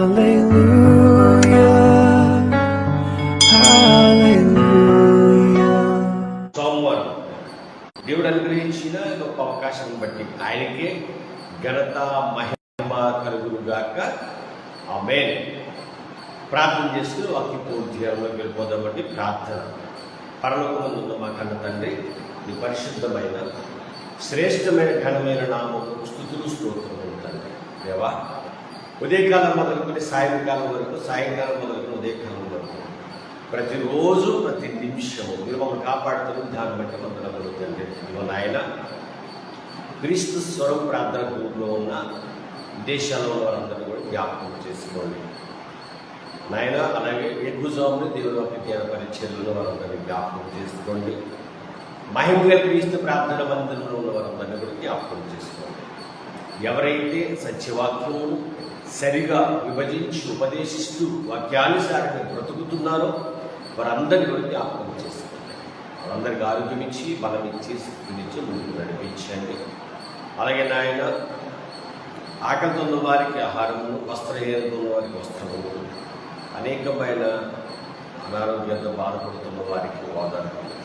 Hallelujah. Hallelujah. సోమవారం దేవుడు అనుగ్రహించిన గొప్ప అవకాశం బట్టి ఆయనకే ఘనత మహిమ కలుగును గాక ఆమె ప్రార్థన చేస్తూ వాక్య పూర్తిగా వెళ్ళిపోదామండి ప్రార్థన. పరలోకముందు ఉన్న మా కన్న తండ్రి నీ పరిశుద్ధమైన శ్రేష్టమైన ఘనమైన నామము స్థుతులు స్తోత్రములు తండ్రి. దేవా ఉదయకాలం మొదలుకొని సాయంకాలం వరకు సాయంకాలం మొదలుకొని ఉదయకాలం వరకు. ప్రతిరోజు ప్రతి నిమిషము మీరు మమ్మల్ని కాపాడుతున్న దాన్ని బట్టి వందనములు తండ్రి ఇదిగో నాయన క్రీస్తు స్వరం ప్రార్థన గ్రూప్లో ఉన్న దేశాల్లో ఉన్న వారందరూ కూడా జ్ఞాపకం చేసుకోండి. నాయన అలాగే ఎగ్గుజాములు దేవుని యొక్క జ్ఞాన పరిచయంలో వారందరినీ జ్ఞాపకం చేసుకోండి. మహిమగా క్రీస్తు ప్రార్థన మందిరంలో ఉన్న వారందరినీ కూడా జ్ఞాపకం చేసుకోండి. ఎవరైతే సత్యవాక్యము సరిగా విభజించి ఉపదేశిస్తూ వాక్యానుసారంగా బ్రతుకుతున్నారో వారందరి గురించి ఆహ్వానం చేస్తారు. వారందరికీ ఆరోగ్యం ఇచ్చి బలం ఇచ్చి శక్తినిచ్చి ముందుకు నడిపించండి. అలాగే నాయన ఆకలితో ఉన్న వారికి ఆహారము వస్త్రహీనతో ఉన్న వారికి వస్త్రము. అనేకమైన అనారోగ్యంతో బాధపడుతున్న వారికి ఓదార్పు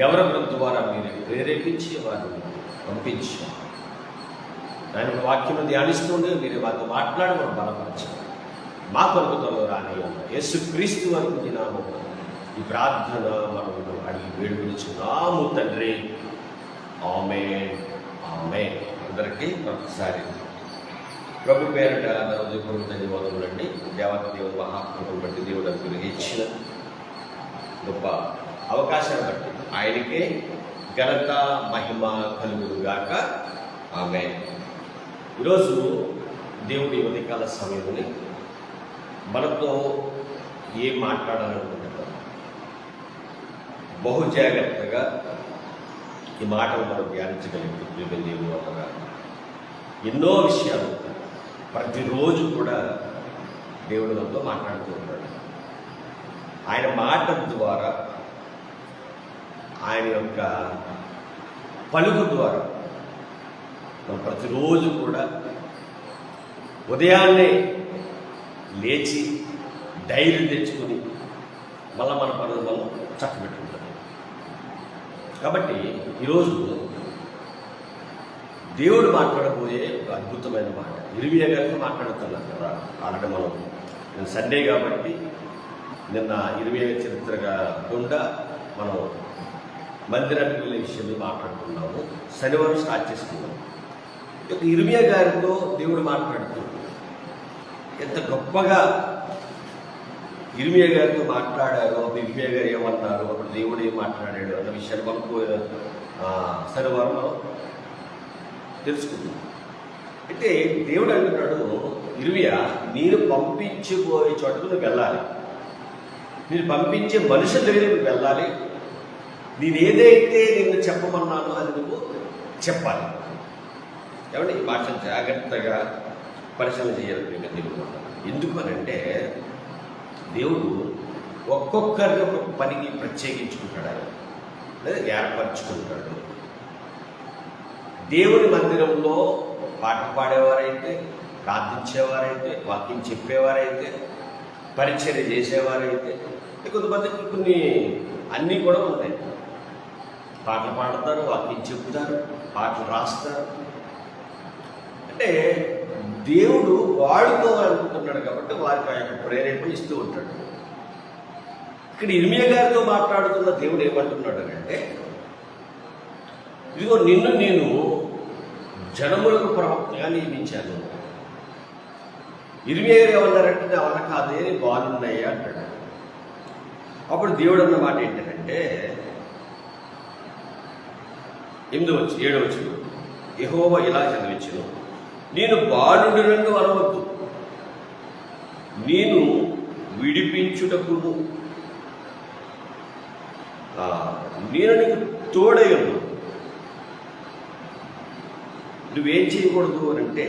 ఎవరి ద్వారా మీరు ప్రేరేపించి వారిని పంపించారు దాని వాక్యం ధ్యానిస్తుండే మీరు వారితో మాట్లాడి మనం బలపరచండి మా కొరకుతో రాని యేసు క్రీస్తు వరకు దినాము. ఈ ప్రార్థన మనం అడిగి వేడుకొనిచున్నాము తండ్రి. ఆమె ఆమె అందరికీ మరొకసారి ప్రభు పేరట నవదీపం ధన్యవాదములండి. దేవత దేవుడు మహాత్మను బట్టి దేవుడు అనుగ్రహించిన గొప్ప అవకాశాన్ని బట్టి ఆయనకే ఘనత మహిమ కలుగుగాక ఆమె ఈరోజు దేవుడి ఉదయకాల సమయంలో మనతో ఏం మాట్లాడాలనుకుంటున్నాం బహు జాగ్రత్తగా ఈ మాటలు మనం ధ్యానించగలిగితే ప్రేమ దేవుడు వల్ల ఎన్నో విషయాలు ప్రతిరోజు కూడా దేవుడు మనతో మాట్లాడుతూ ఉన్నాడు. ఆయన మాట ద్వారా ఆయన యొక్క పలుకు ద్వారా ప్రతిరోజు కూడా ఉదయాన్నే లేచి ధైర్యం తెచ్చుకుని మళ్ళీ మన పనులు మనం చక్కబెట్టుకుంటాం. కాబట్టి ఈరోజు దేవుడు మాట్లాడబోయే ఒక అద్భుతమైన మాట. ఇరివియ గారితో మాట్లాడుతున్నాను కదా ఆల్రెడీ మనం నేను సండే కాబట్టి నిన్న ఇరివియ చరిత్రగా గుండా మనం మందిరానికి వెళ్ళే విషయంలో మాట్లాడుకున్నాము. శనివారం స్టార్ట్ చేసుకున్నాము ఇక ఇర్మియా గారితో దేవుడు మాట్లాడుతున్నాడు ఎంత గొప్పగా ఇర్మియా గారితో మాట్లాడారు అప్పుడు ఇర్మియా గారు ఏమన్నారు అప్పుడు దేవుడు ఏం మాట్లాడాడు అన్న విషయాన్ని మనకు ఆ, శనివారం మనం తెలుసుకుందాం. అయితే దేవుడు అంటున్నాడు ఇర్మియా నేను పంపించిపోయే చోటకు నువ్వు వెళ్ళాలి. నేను పంపించే మనుషుల దగ్గర నువ్వు వెళ్ళాలి. నేను ఏదైతే నిన్ను చెప్పమన్నానో అది నువ్వు చెప్పాలి. ఏమంటే ఈ భాష జాగ్రత్తగా పరిశీలన చేయాలి తెలుగు దేవుడు ఎందుకు అని అంటే దేవుడు ఒక్కొక్కరిని ఒక్కొక్క పనికి ప్రత్యేకించుకుంటాడు లేదా ఏర్పరచుకుంటాడు. దేవుని మందిరంలో పాట పాడేవారైతే ప్రార్థించేవారైతే వాక్యం చెప్పేవారైతే పరిచర్య చేసేవారైతే కొంతమందికి కొన్ని అన్నీ కూడా ఉంటాయి. పాటలు పాడతారు వాక్యం చెప్తారు పాటలు రాస్తారు. అంటే దేవుడు వాడుకోవాలనుకుంటున్నాడు కాబట్టి వారికి ఆ యొక్క ప్రేరేపణ ఇస్తూ ఉంటాడు. ఇక్కడ ఇర్మియ గారితో మాట్లాడుతున్న దేవుడు ఏమంటున్నాడు అంటే ఇదిగో నిన్ను నేను జనములకు ప్రవక్తగా నియమించాను. ఇర్మియ గారు ఏమన్నారంటే నా వల్ల కాదే బాగున్నాయి అంటాడు. అప్పుడు దేవుడు అన్న మాట ఏంటంటే ఎనిమిది వచ్చి ఏడో వచ్చి యహోవ ఇలా చదివించను. నేను బాలుడు అనవద్దు. నేను విడిపించుటకును. నేను నీకు తోడయ్యను నువ్వేం చేయకూడదు అని అంటే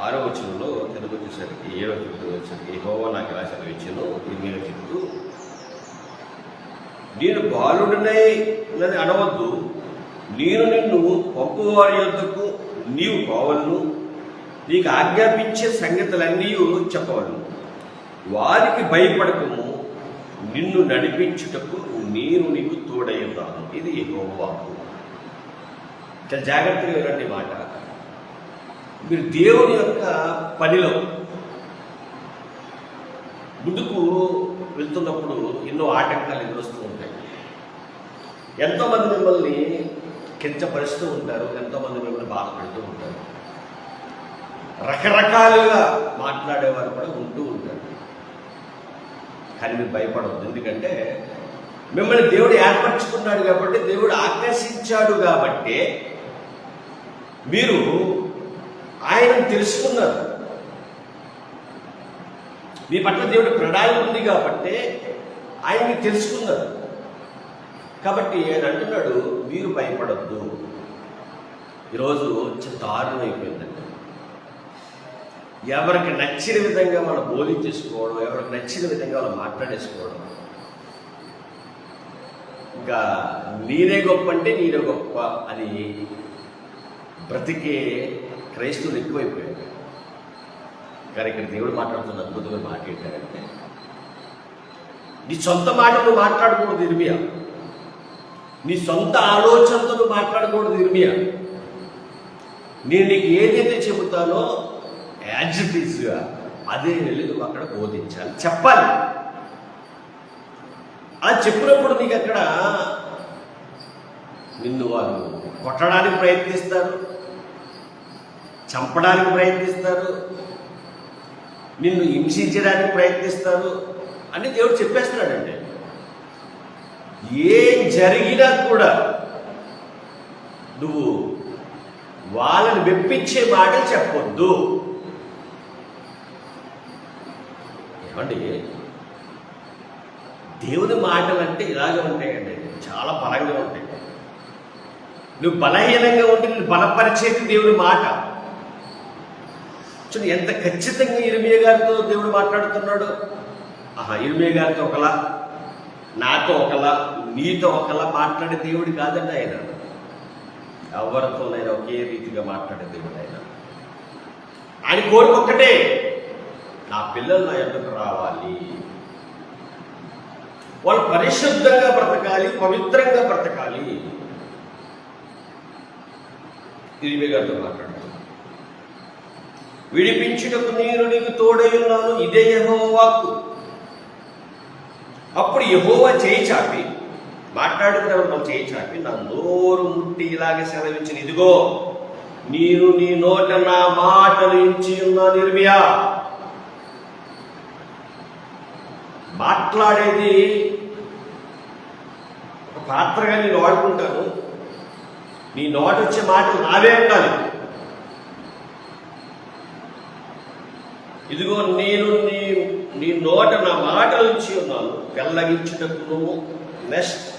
ఆరో వచనంలో తెలుగు వచ్చేసరికి ఏడో చెప్తూ వచ్చేసరికి హోవా నాకు ఎలా చదివించాను మీరు చెప్తూ నేను బాలుడినై నన్ను అనవద్దు. నేను నిన్ను పంపువారి యొద్దకు నీవు పోవలను నీకు ఆజ్ఞాపించే సంగతులన్నీ చెప్పవలను. వారికి భయపడకము. నిన్ను నడిపించుటకు నేను నీకు తోడై ఇది యెహోవాకు చాలా జాగ్రత్తగా వినండి మాట. మీరు దేవుని యొక్క పనిలో ముందుకు వెళ్తున్నప్పుడు ఎన్నో ఆటంకాలు ఎదురొస్తూ ఉంటాయి. ఎంతోమంది మిమ్మల్ని కించపరుస్తూ ఉంటారు ఎంతోమంది మిమ్మల్ని బాధపడుతూ ఉంటారు. రకరకాలుగా మాట్లాడేవారు కూడా ఉంటూ ఉంటారు. కానీ మీరు భయపడవద్దు ఎందుకంటే మిమ్మల్ని దేవుడు ఏర్పరచుకున్నాడు కాబట్టి దేవుడు ఆకర్షించాడు కాబట్టి మీరు ఆయన తెలుసుకున్నారు. మీ పట్ల దేవుడి ప్రణాళిక ఉంది కాబట్టి ఆయన్ని తెలుసుకున్నారు. కాబట్టి ఆయన అంటున్నాడు మీరు భయపడద్దు. ఈరోజు దారుణం అయిపోయిందండి. ఎవరికి నచ్చిన విధంగా మనం బోధించేసుకోవడం ఎవరికి నచ్చిన విధంగా మనం మాట్లాడేసుకోవడం. ఇంకా నేనే గొప్ప అంటే నేనే గొప్ప అని బ్రతికే క్రైస్తవులు ఎక్కువైపోయారు. కానీ ఇక్కడ దేవుడు మాట్లాడుతున్న అద్భుతమైన మాట ఏంటంటే నీ సొంత మాట నువ్వు మాట్లాడకూడదు ఇర్మియా. నీ సొంత ఆలోచనతో మాట్లాడకూడదు ఇర్మియా. నేను నీకు ఏదైతే చెబుతానో యాజ్ ఇట్ ఈస్గా అదే వెళ్ళి నువ్వు అక్కడ బోధించాలి. చెప్పాలి. అలా చెప్పినప్పుడు నీకు అక్కడ నిన్ను వాళ్ళు కొట్టడానికి ప్రయత్నిస్తారు చంపడానికి ప్రయత్నిస్తారు నిన్ను హింసించడానికి ప్రయత్నిస్తారు అని దేవుడు చెప్పేస్తున్నాడండి. ఏం జరిగినా కూడా నువ్వు వాళ్ళని మెప్పించే మాటలు చెప్పొద్దు. ఏమండి? దేవుని మాటలు అంటే ఇలాగే ఉంటాయండి. చాలా బలంగా ఉంటాయి. నువ్వు బలహీనంగా ఉంటే నువ్వు బలపరిచేది దేవుడి మాట. చూడండి ఎంత ఖచ్చితంగా ఇరిమియ గారితో దేవుడు మాట్లాడుతున్నాడు? ఆహా ఇరిమియ గారితో ఒకలా. నాతో ఒకలా నీతో ఒకలా మాట్లాడే దేవుడు కాదండి ఆయన. ఎవరితోనైనా ఒకే రీతిగా మాట్లాడే దేవుడు ఆయన. ఆయన కోరిక ఒక్కటే నా పిల్లలు నా ఎందుకు రావాలి. వాళ్ళు పరిశుద్ధంగా బ్రతకాలి పవిత్రంగా బ్రతకాలి. ఇరిమియ గారితో మాట్లాడుతున్నాడు విడిపించుటకు నేను నీకు తోడై ఉన్నాను. ఇదే యహో వాక్కు అప్పుడు యహోవా చేయి చాపి. మాట్లాడుతున్నప్పుడు చేయి చాపి నా నోరు ముట్టి ఇలాగే సెలవించిన ఇదిగో నేను నీ నోట నా మాటలు ఇచ్చి ఉన్నా నిర్మియా మాట్లాడేది ఒక పాత్రగా నేను వాడుకుంటాను. నీ నోట వచ్చే మాటలు నావే ఉండాలి ఇదిగో నేను నీ నీ నోట నా మాటలు ఇచ్చి ఉన్నాను. వెల్లగించుటకును నెక్స్ట్.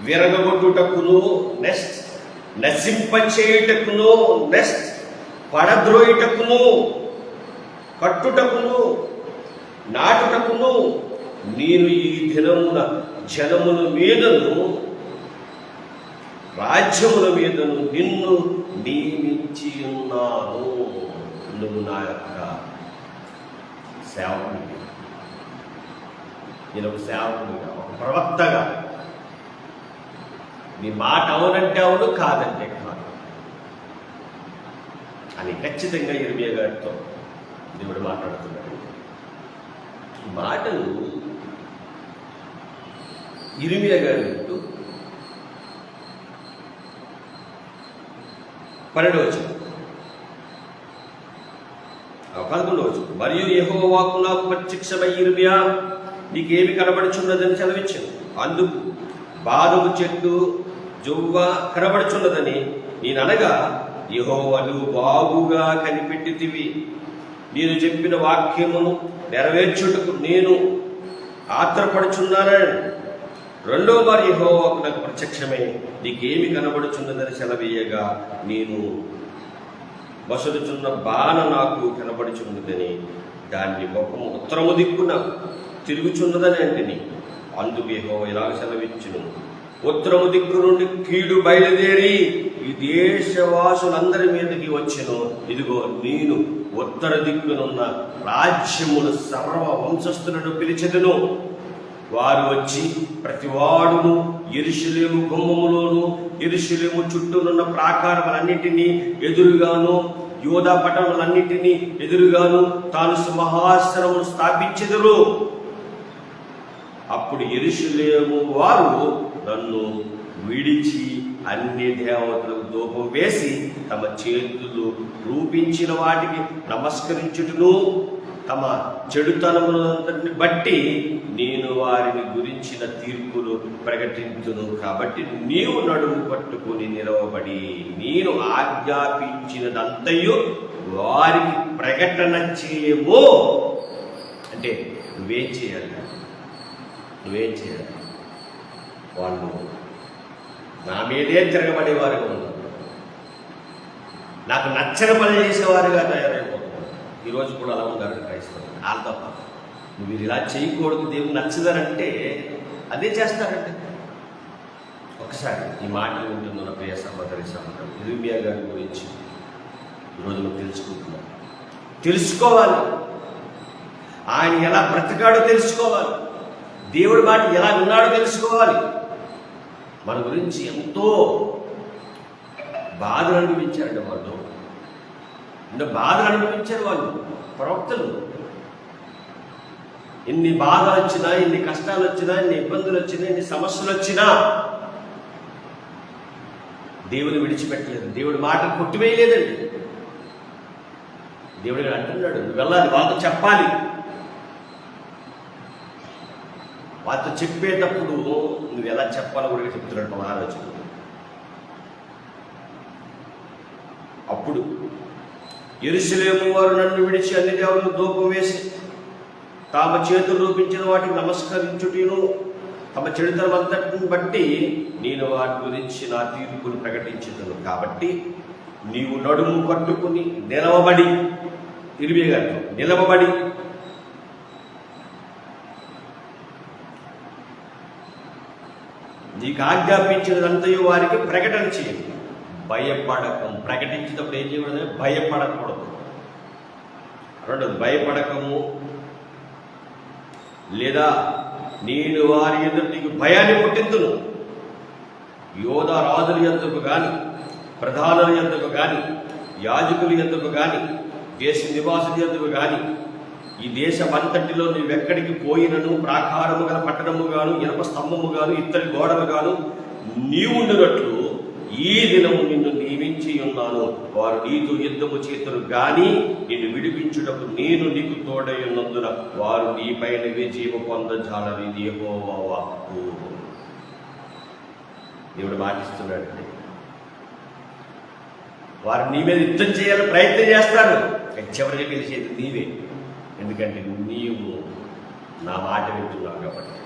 విరగొట్టుటకును నెక్స్ట్. నశింపచేయుటకును నెక్స్ట్. పడద్రోయుటకును కట్టుటకును నాటుటకును నేను ఈ దినమున జనముల మీదను రాజ్యముల మీదను నిన్ను నియమించి ఉన్నాను. నువ్వు నా యొక్క సేవకుడిగా నేను ఒక సేవకుడిగా ఒక ప్రవక్తగా. నీ మాట అవునంటే అవును కాదంటే కాదు. అని ఖచ్చితంగా ఇర్మియా గారితో దేవుడు మాట్లాడుతున్నాడు. ఈ మాటలు ఇరిమియ గారు వింటూ వచ్చింది పదకొండవచ్చు మరియు యహో వాక్కు నాకు ప్రత్యక్షమై ఇర్మియా నీకేమి కనబడుచున్నదని చదివించాను. అందుకు బాదము చెట్టు జువ్వ కనబడుచున్నదని నేననగా యెహోవా బాగుగా కనిపెట్టితివి. నేను చెప్పిన వాక్యమును నెరవేర్చుటకు నేను ఆత్రపడుచున్నానని. రెండో వారి యహోవాకు నాకు ప్రత్యక్షమై నీకేమి కనబడుచున్నదని సెలవేయగా నేను వసలుచున్న బాణ నాకు కనబడుచున్నదని దాన్ని ముఖం ఉత్తరము దిక్కున తిరుగుచున్నదని అంటిని. అందుకు యెహోవా ఇలాగ సెలవిచ్చును. ఉత్తరము దిక్కు నుండి కీడు బయలుదేరి ఈ దేశవాసులందరి మీదకి వచ్చెను. ఇదిగో నేను ఉత్తర దిక్కునున్న రాజ్యమును సర్వ వంశస్థులను పిలిచెదను. వారు వచ్చి ప్రతివాడును ఎరుషులేము గుమ్మములోను ఎరుషులేము చుట్టూనున్న ప్రాకారములన్నిటినీ ఎదురుగాను యోధా పట్టణములన్నిటినీ ఎదురుగాను తాను సింహాసనమును స్థాపించెదరు. అప్పుడు ఎరుషులేము వారు నన్ను విడిచి అన్ని దేవతలకు దూపం వేసి తమ చేతులు రూపించిన వాటికి నమస్కరించుటను తమ చెడుతనములంతటిని బట్టి నేను వారిని గురించిన తీర్పును ప్రకటించును కాబట్టి నీవు నడుము పట్టుకుని నిలవబడి నేను ఆజ్ఞాపించినదంతయు వారికి ప్రకటన చేయవో అంటే నువ్వేం చేయాలి? నువ్వేం చేయాలి? వాళ్ళు నా మీదే తిరగబడేవారుగా ఉన్నారు. నాకు నచ్చని పని చేసేవారుగా తయారు ఈరోజు కూడా అలా ఉన్నారు క్రైస్తవులు. వాళ్ళు తప్ప నువ్వు ఇలా చేయకూడదు దేవుడు నచ్చదనంటే అదే చేస్తారంటే ఒకసారి ఈ మాటలు ఉంటున్న ప్రియ సహోదరి సహోదరు ఇరుమియా గారి గురించి ఈరోజు నువ్వు తెలుసుకుంటున్నావు తెలుసుకోవాలి. ఆయన ఎలా బ్రతికాడో తెలుసుకోవాలి. దేవుడి మాట ఎలా విన్నాడో తెలుసుకోవాలి. మన గురించి ఎంతో బాధలు అనిపించారండి వాళ్ళు అంటే బాధలు అనుభవించారు వాళ్ళు ప్రవక్తలు. ఎన్ని బాధలు వచ్చినా ఎన్ని కష్టాలు వచ్చినా ఎన్ని ఇబ్బందులు వచ్చినా ఎన్ని సమస్యలు వచ్చినా దేవుని విడిచిపెట్టలేదు. దేవుడి మాటలు కొట్టివేయలేదండి. దేవుడు ఇక్కడ అంటున్నాడు నువ్వు వెళ్ళాలి వాళ్ళతో చెప్పాలి. వాళ్ళతో చెప్పేటప్పుడు నువ్వు ఎలా చెప్పాలో కూడా చెప్తున్నాడు మన ఆలోచన. అప్పుడు ఎరుసలేము వారు నన్ను విడిచి అన్ని దేవులు దూపం వేసి తామ చేతులు రూపించిన వాటికి నమస్కరించుటను. తమ చెడుతనం అంతటిని బట్టి నేను వాటి గురించి నా తీర్పును ప్రకటించను కాబట్టి నీవు నడుము పట్టుకుని నిలవబడి ఇరివే నిలవబడి. నీకు ఆజ్ఞాపించినదంతయు వారికి ప్రకటన చేయండి భయపడకం. ప్రకటించినప్పుడు ఏం చేయకూడదు? భయపడకూడదు. రెండోది భయపడకము లేదా నేను వారి ఎదురు నీకు భయాన్ని పుట్టిందును యోధ రాజుల ఎందుకు కానీ ప్రధానుల ఎందుకు కానీ యాజకుల ఎందుకు కానీ దేశ నివాసుల ఎందుకు కానీ ఈ దేశమంతటిలో నువ్వెక్కడికి పోయినను ప్రాకారము గల పట్టణము గాను ఇనప స్తంభము గాను ఇత్తడి గోడలు గాను నీవుండునట్లు ఈ దినము నిన్ను నియమించి ఉన్నాను. వారు నీతో యుద్ధము చేతులు గాని నిన్ను విడిపించుటకు నేను నీకు తోడై ఉన్నందున వారు నీపైన విజయము పొందజాలని యెహోవా దేవుడు మాటిస్తున్నాడు. వారు నీ మీద యుద్ధం చేయాలని ప్రయత్నం చేస్తారు. చివరికి గెలిచేది నీవే. ఎందుకంటే నీవు నా మాట వింటున్నావు కాబట్టి.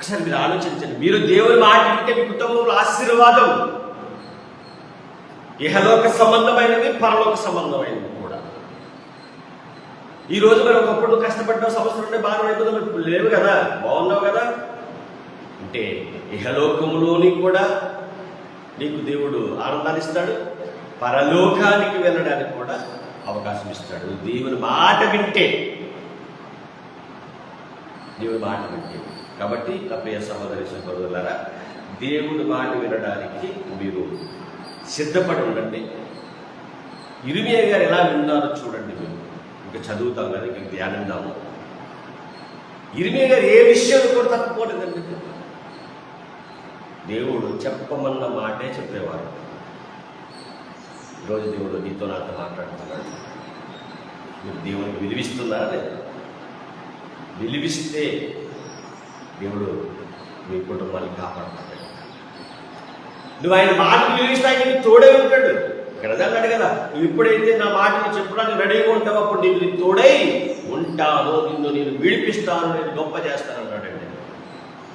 ఒకసారి మీరు ఆలోచించండి. మీరు దేవుని మాట వింటే మీ కుటుంబంలో ఆశీర్వాదం. ఇహలోక సంబంధమైనది పరలోక సంబంధమైనది కూడా. ఈ రోజు మరి ఒకప్పుడు కష్టపడ్డావు సంవత్సరం ఉంటే బాగా అయిపోతుంది. ఇప్పుడు లేవు కదా. బాగున్నావు కదా. అంటే ఇహలోకములోని కూడా నీకు దేవుడు ఆనందాన్ని ఇస్తాడు. పరలోకానికి వెళ్ళడానికి కూడా అవకాశం ఇస్తాడు. దేవుని మాట వింటే. దేవుని మాట వింటే. కాబట్టి నా సహోదరి సహోదరులారా దేవుని మాట వినడానికి మీరు సిద్ధపడి ఉండండి. ఇరిమియా గారు ఎలా విన్నారో చూడండి మీరు. ఇంకా చదువుతాం కదా ఇంకా ధ్యానిద్దాము ఇరిమియా గారు ఏ విషయం కూడా తప్పకూడదండి దేవుడు చెప్పమన్న మాటే చెప్పేవారు. ఈరోజు దేవుడు నీతో నాతో మాట్లాడుతున్నాడు. మీరు దేవునికి విలువిస్తున్నారా లేదా? విలువిస్తే దేవుడు మీ కుటుంబాన్ని కాపాడుతాడు నువ్వు ఆయన మాటలు విలువిస్తానికి నీకు తోడే ఉంటాడు. ఇక్కడ అన్నాడు కదా నువ్వు ఇప్పుడైతే నా మాటలు చెప్పడానికి రెడీగా ఉంటావు అప్పుడు నీకు నీకు తోడై ఉంటాను నిన్ను నేను విడిపిస్తాను నేను గొప్ప చేస్తాను అన్నాడండి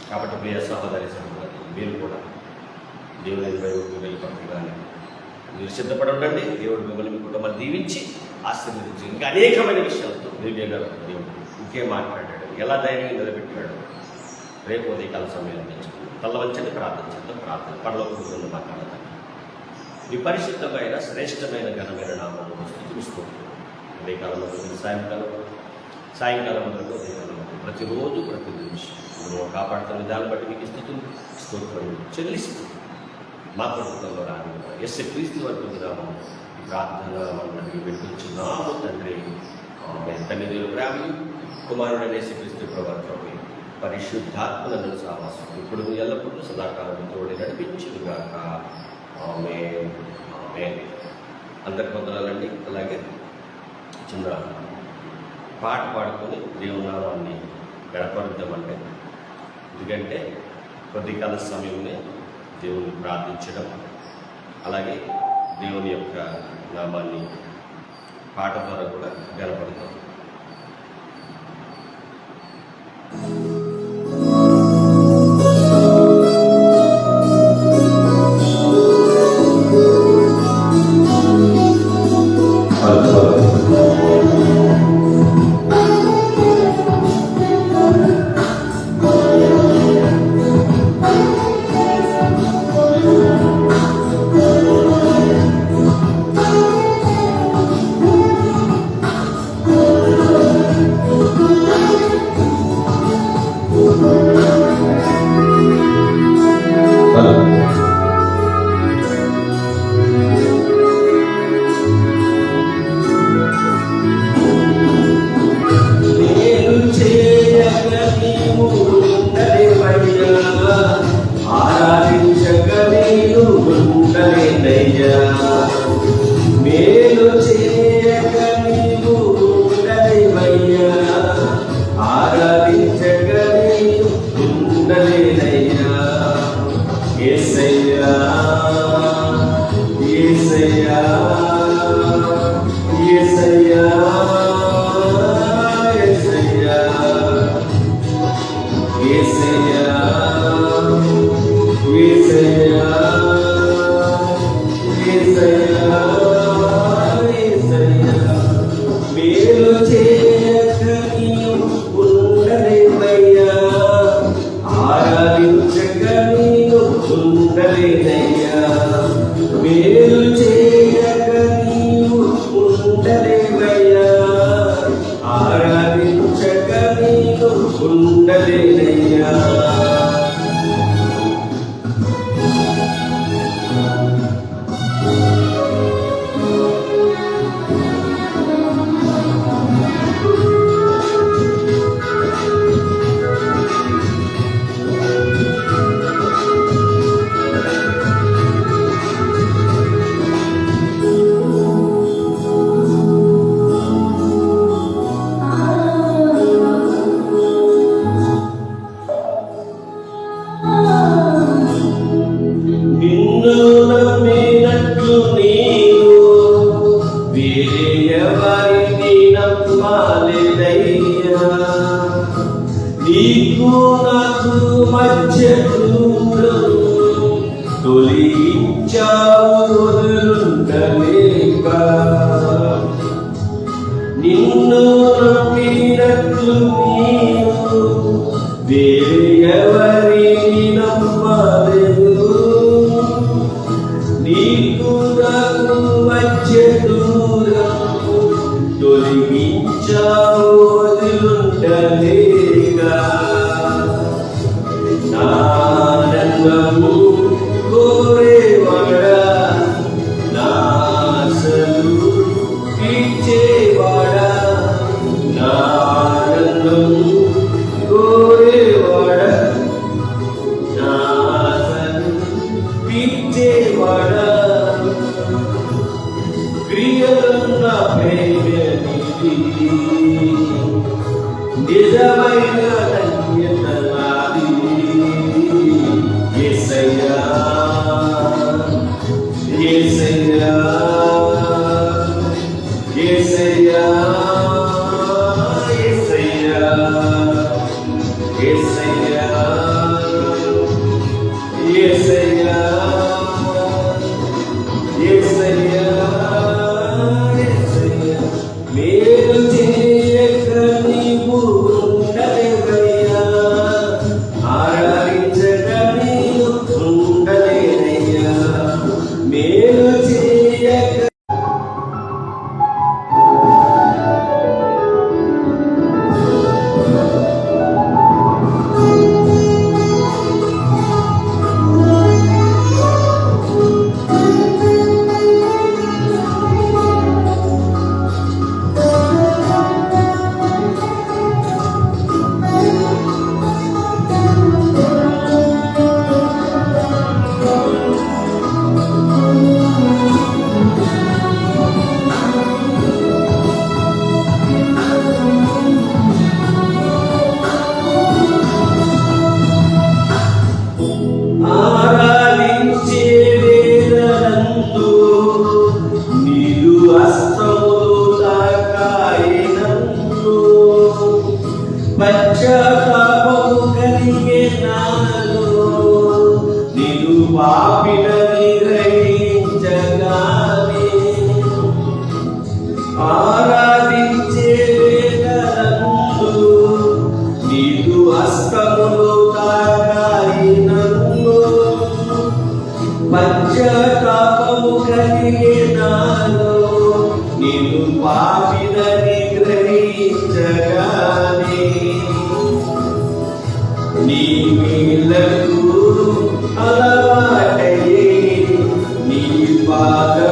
కాబట్టి ప్రియ సహోదరి సహోదరి మీరు కూడా దేవుని వైపు వెళ్ళిపోతున్నాను మీరు సిద్ధపడి ఉండండి. దేవుడు మిమ్మల్ని మీ కుటుంబాన్ని దీవించి ఆశీర్వదించి ఇంకా అనేకమైన విషయాలతో దేవుడు దేవుడు ఇంకేం మాట్లాడాడు. ఎలా ధైర్యంగా నిలబెట్టాడు? రేపు ఉదయకాల సమయం తెచ్చుకుందాం. తల్లవంచని ప్రార్థన ప్రార్థన. పరలోకంలో మాట్లాడదాం. మీ పరిశుద్ధమైన శ్రేష్టమైన ఘనమైన నామము స్థితిస్తూ ఉదయకాలంలో ప్రతి సాయంకాలం సాయంకాలం వరకు ఉదయకాలం ప్రతిరోజు ప్రతి నిమిషం నువ్వు కాపాడుతున్న విధానం బట్టి మీకు స్థితిని స్తోత్రం చెల్లిస్తుంది మా ప్రభుత్వంలో రాని ఎస్ క్రీస్తు వరకు విధానం ప్రార్థన మనకి పెట్టుకున్నాము తండ్రి. ఎంత తండ్రి దేవుడు కుమారుడు అనేసి యేసుక్రీస్తు ప్రభుత్వం. పరిశుద్ధాత్మలను సావాసం. ఇప్పుడు ఎల్లప్పుడూ సదాకాలం తోడి నడిపించుగాక ఆమె ఆమె అందరి వందనాలండి. అలాగే చిన్న పాట పాడుకొని దేవుని నామాన్ని గడపరుద్దామంటే ఎందుకంటే కొద్ది కాల సమయంలో దేవుని ప్రార్థించడం అలాగే దేవుని యొక్క నామాన్ని పాట ద్వారా కూడా గడపడతాం والدي ليكون مجد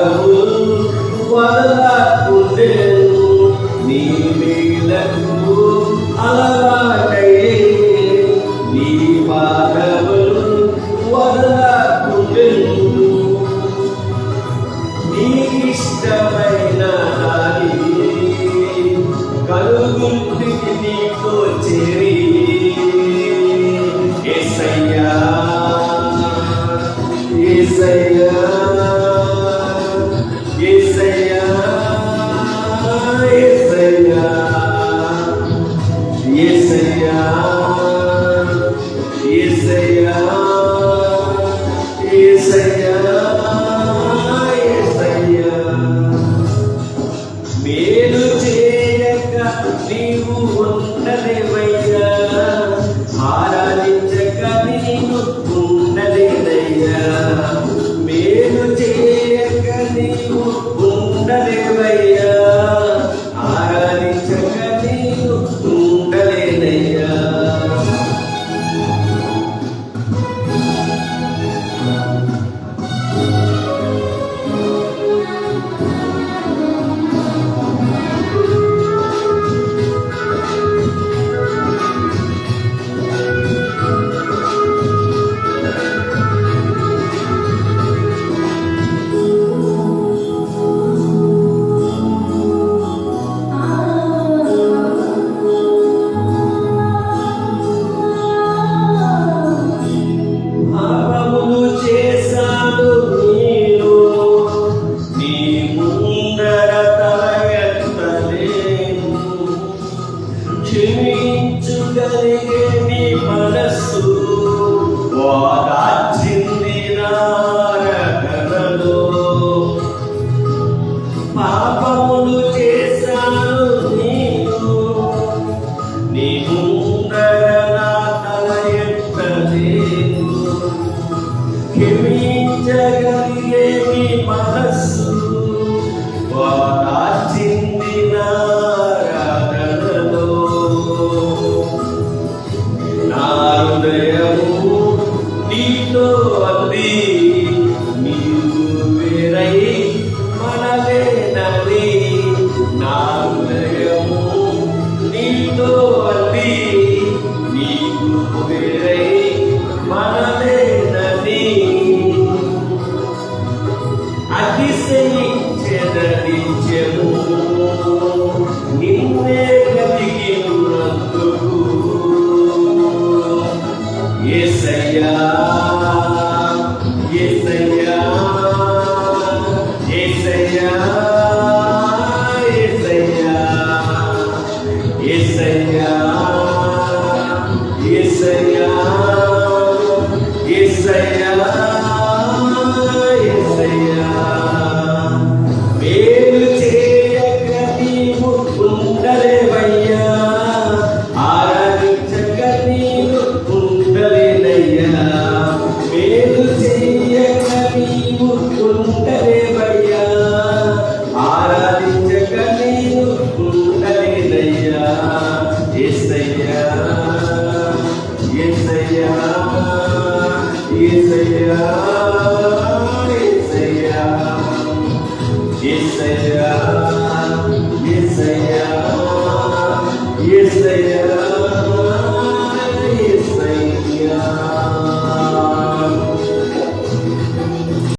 Allah. మేలు చేయక నీవు sem ela